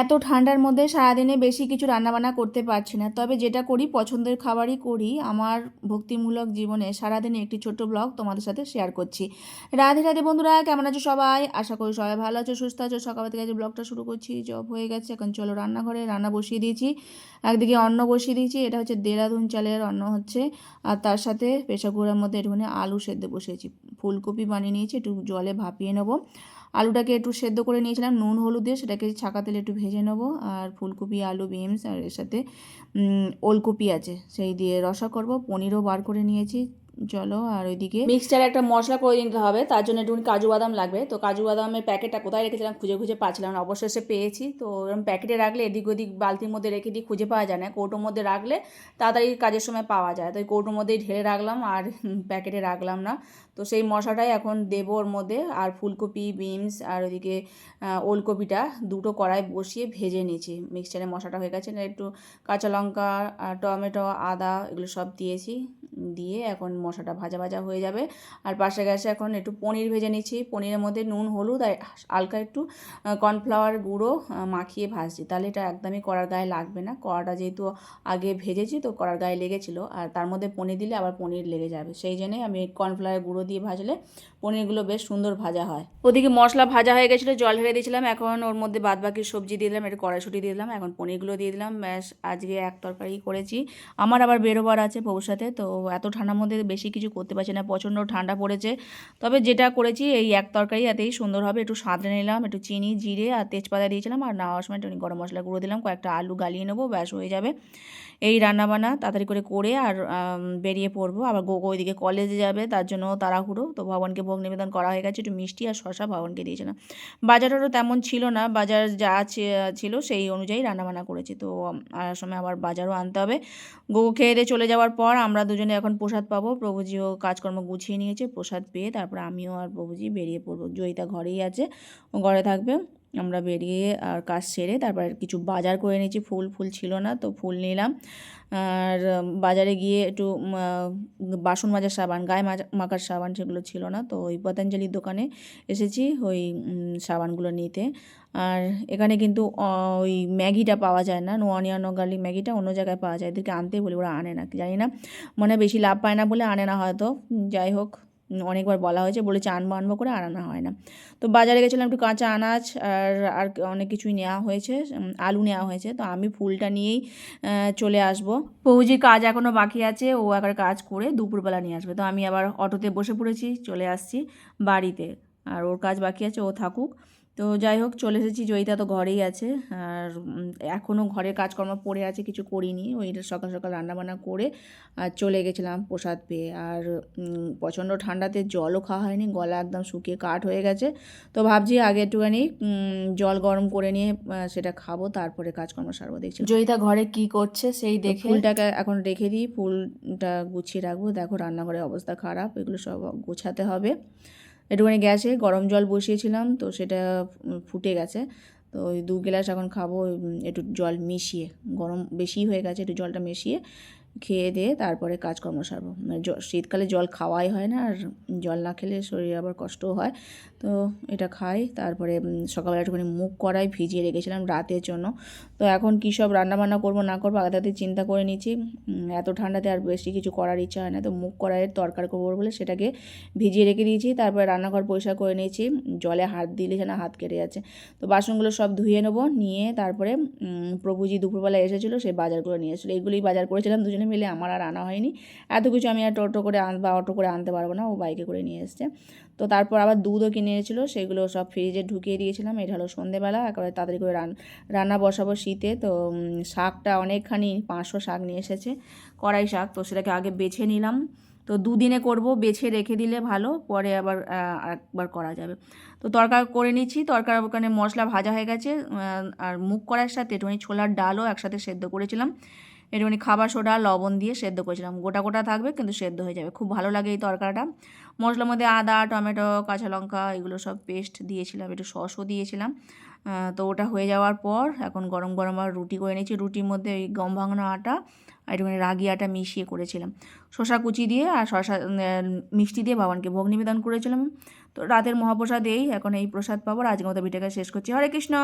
এত ঠান্ডার মধ্যে সারাদিনে বেশি কিছু রান্নাবান্না করতে পারছি না। তবে যেটা করি, পছন্দের খাবারই করি আমার ভক্তিমূলক জীবনে সারাদিনে একটি ছোট্ট ব্লগ তোমাদের সাথে শেয়ার করছি। রাধে রাধে বন্ধুরা, কেমন আছো সবাই? আশা করি সবাই ভালো আছো, সুস্থ আছো। সকাল থেকে আজ ব্লগটা শুরু করছি জব হয়ে গেছে, এখন চলো রান্নাঘরে রান্না বসিয়ে দিয়েছি। একদিকে অন্ন বসিয়ে দিয়েছি, এটা হচ্ছে দেরাদুন চালের অন্ন হচ্ছে। আর তার সাথে প্রেশার কুকারের মধ্যে একটুখানি আলু সেদ্ধ বসিয়েছি। ফুলকপি বানিয়ে নিয়েছি, একটু জলে ভাপিয়ে নেব। আলুটাকে একটু সেদ্ধ করে নিয়েছিলাম, নুন, হলুদ দিয়ে সেটাকে ছাকা তেলে একটু ভেজে নেব, আর ফুলকপি, আলু, বিনস, আর এর সাথে ওলকপি আছে, সেই দিয়ে রসা করব, পনিরও বার করে নিয়েছি চলো আর ওইদিকে মিক্সচারে একটা মশলা করে নিতে হবে, তার জন্য একটু কাজু বাদাম লাগবে। তো কাজু বাদামের প্যাকেটটা কোথায় রেখেছিলাম খুঁজে খুঁজে পাচ্ছিলাম না, অবশেষে পেয়েছি। তো এরকম প্যাকেটে রাখলে এদিক ওদিক বালতির মধ্যে রেখে দিই খুঁজে পাওয়া যায় না, কৌটোর মধ্যে রাখলে তাড়াতাড়ি কাজের সময় পাওয়া যায়। তো ওই কৌটোর মধ্যেই ঢেলে রাখলাম আর প্যাকেটে রাখলাম না। তো সেই মশলাটাই এখন দেবো ওর মধ্যে আর ফুলকপি, বিনস আর ওইদিকে ওলকপিটা দুটো কড়াই বসিয়ে ভেজে নিয়েছি। মিক্সচারে মশলাটা হয়ে গেছে, একটু কাঁচা লঙ্কা টমেটো, আদা এগুলো সব দিয়েছি। দিয়ে এখন মশলাটা ভাজা ভাজা হয়ে যাবে। আর পাশে গ্যাসে এখন একটু পনির ভেজে নিচ্ছি। পনিরের মধ্যে নুন, হলুদ আর হালকা একটু কর্নফ্লাওয়ার গুঁড়ো মাখিয়ে ভাজছি। তাহলে এটা একদমই কড়ার গায়ে লাগবে না। কড়াটা যেহেতু আগে ভেজেছি তো কড়ার গায়ে লেগেছিলো। আর তার মধ্যে পনির দিলে আবার পনির লেগে যাবে। সেই জন্যই আমি কর্নফ্লাওয়ার গুঁড়ো দিয়ে ভাজলে পনিরগুলো বেশ সুন্দর ভাজা হয়। ওদিকে মশলা ভাজা হয়ে গেছিল, জল ঢেলে দিয়েছিলাম। এখন ওর মধ্যে বাদ বাকি সবজি দিয়ে দিলাম, একটু কড়াইশুটি দিয়ে দিলাম। এখন পনিরগুলো দিয়ে দিলাম। ব্যাস, আজকে এক তরকারি করেছি। আমার আবার বেরোবার আছে ভবিষ্যতে, তো এত ঠান্ডার মধ্যে বেশি কিছু করতে পারছি না, প্রচণ্ড ঠান্ডা পড়েছে। তবে যেটা করেছি, এই এক তরকারি এতেই সুন্দর হবে, একটু সাঁতরে নিলাম, একটু চিনি, জিরে আর তেজপাতা দিয়েছিলাম, আর নেওয়ার সময় একটু গরম মশলা গুঁড়ো দিলাম, কয়েকটা আলু গালিয়ে নেব, ব্যাস হয়ে যাবে। এই রান্নাবান্না তাড়াতাড়ি করে করে আর বেরিয়ে পড়ব। আবার গোগো ওইদিকে কলেজে যাবে, তার জন্য তাড়াহুড়ো। তো ভগবানকে ভোগ নিবেদন করা হয়ে গেছে, একটু মিষ্টি আর শশা ভগবানকে দিয়েছিলাম। বাজারও তেমন ছিল না, বাজার যা ছিল সেই অনুযায়ী রান্নাবান্না করেছি। তো আর সময় আবার বাজারও আনতে হবে। গোগো খেয়ে চলে যাওয়ার পর আমরা দুজনে এখন প্রসাদ পাবো। প্রভুজিও কাজকর্ম গুছিয়ে নিয়েছে, প্রসাদ পেয়ে তারপর আমিও আর প্রভুজি বেরিয়ে পড়ব। জয়িতা ঘরেই আছে, ও ঘরে থাকবে। আমরা বেরিয়ে আর কাজ সেরে তারপর কিছু বাজার করে নিয়েছি ফুল ফুল ছিল না তো ফুল নিলাম। আর বাজারে গিয়ে একটু বাসন মাজার সাবান, গায়ে মাখার সাবান সেগুলো ছিল না তো ওই পতঞ্জলির দোকানে এসেছি ওই সাবানগুলো নিতে। আর এখানে কিন্তু ওই ম্যাগিটা পাওয়া যায় না নো অনিয়ন নো গার্লিক ম্যাগিটা অন্য জায়গায় পাওয়া যায়। এদেরকে আনতে বলি, ওরা আনে না জানি না। মনে বেশি লাভ পায় না বলে আনে না হয়তো। যাই হোক। অনেকবার বলা হয়েছে, বলেছে আনব আনব করে আর আনা হয় না। তো বাজারে গেছিলাম একটু কাঁচা আনাজ আর আর অনেক কিছুই নেওয়া হয়েছে আলু নেওয়া হয়েছে। তো আমি ফুলটা নিয়েই চলে আসব। পৌজির কাজ এখনও বাকি আছে, ও একবার কাজ করে দুপুরবেলা নিয়ে আসবে। তো আমি আবার অটোতে বসে পড়েছি, চলে আসছি বাড়িতে। আর ওর কাজ বাকি আছে, ও থাকুক। তো যাই হোক চলে এসেছি। জয়িতা তো ঘরেই আছে। আর এখনও ঘরের কাজকর্ম পড়ে আছে কিছু করিনি। ওই সকাল সকাল রান্নাবান্না করে আর চলে গেছিলাম প্রসাদ পেয়ে। আর প্রচণ্ড ঠান্ডাতে জলও খাওয়া হয়নি গলা একদম শুকিয়ে কাঠ হয়ে গেছে। তো ভাবছি আগে একটুখানি জল গরম করে নিয়ে সেটা খাব তারপরে কাজকর্ম সারবো দেখছি। জয়িতা ঘরে কি করছে সেই দেখে? ফুলটাকে এখন রেখে দিই ফুলটা গুছিয়ে রাখব। দেখো রান্নাঘরের অবস্থা খারাপ এগুলো সব গোছাতে হবে। একটুখানি গ্যাসে গরম জল বসিয়েছিলাম, তো সেটা ফুটে গেছে। তো ওই দু গ্লাস এখন খাব একটু জল মিশিয়ে, গরম বেশি হয়ে গেছে, একটু জলটা মিশিয়ে। খেয়ে দিয়ে তারপরে কাজকর্ম সারবো। মানে শীতকালে জল খাওয়াই হয় না, আর জল না খেলে শরীরে আবার কষ্টও হয়। তো এটা খাই, তারপরে সকালবেলা একটুখানি মুখ কড়াই ভিজিয়ে রেখেছিলাম রাতের জন্য। তো এখন কী সব রান্নাবান্না করব না করব আগে চিন্তা করে নিচ্ছি। এত ঠান্ডাতে আর বেশি কিছু করার ইচ্ছা হয় না। তো মুখ কড়াইয়ের তরকার করব বলে সেটাকে ভিজিয়ে রেখে দিয়েছি, তারপরে রান্নাঘর পরিষ্কার করে নিয়েছি। জলে হাত দিলে যেন হাত কেটে যাচ্ছে। তো বাসনগুলো সব ধুয়ে নেব, নিয়ে তারপরে প্রভুজি দুপুরবেলা এসেছিল সেই বাজারগুলো নিয়ে এসেছিল। এগুলোই বাজার করেছিলাম দুজনে মিলে আমার আর আনা হয়নি। এত কিছু আমি আর টোটো করে আন, বা অটো করে আনতে পারব না, ও বাইকে করে নিয়ে এসছে। তো তারপর আবার দুধও কিনে এনেছিলো, সেগুলো সব ফ্রিজে ঢুকিয়ে দিয়েছিলাম, এটা হলো সন্ধেবেলা, একেবারে তাড়াতাড়ি করে রান, রান্না বসাবো শীতে। তো শাকটা অনেকখানি পাঁচশো শাক নিয়ে এসেছে, কড়াই শাক, তো সেটাকে আগে বেছে নিলাম। তো দুদিনে করব, বেছে রেখে দিলে ভালো, পরে আবার একবার করা যাবে। তো তরকার করে নিচ্ছি, তরকার ওখানে মশলা ভাজা হয়ে গেছে আর মুখ করার সাথে একটুখানি ছোলার ডালও একসাথে সেদ্ধ করেছিলাম। একটুখানি খাবার, সোডা, লবণ দিয়ে সেদ্ধ করেছিলাম। গোটা গোটা থাকবে কিন্তু সেদ্ধ হয়ে যাবে। খুব ভালো লাগে এই তরকারিটা। মশলার মধ্যে আদা, টমেটো, কাঁচা লঙ্কা এগুলো সব পেস্ট দিয়েছিলাম, একটু সসও দিয়েছিলাম। তো ওটা হয়ে যাওয়ার পর এখন গরম গরম আর রুটি করে নিয়েছি। রুটির মধ্যে ওই গম ভাঙানো আটা আর একটুখানি রাগি আটা মিশিয়ে করেছিলাম। শশা কুচি দিয়ে আর শশা মিষ্টি দিয়ে ভগবানকে ভোগ নিবেদন করেছিলাম। তো রাতের মহাপ্রসাদ এই, এখন এই প্রসাদ পাবো। আর আজকের মতো ভিডিওটা শেষ করছি। হরে কৃষ্ণ!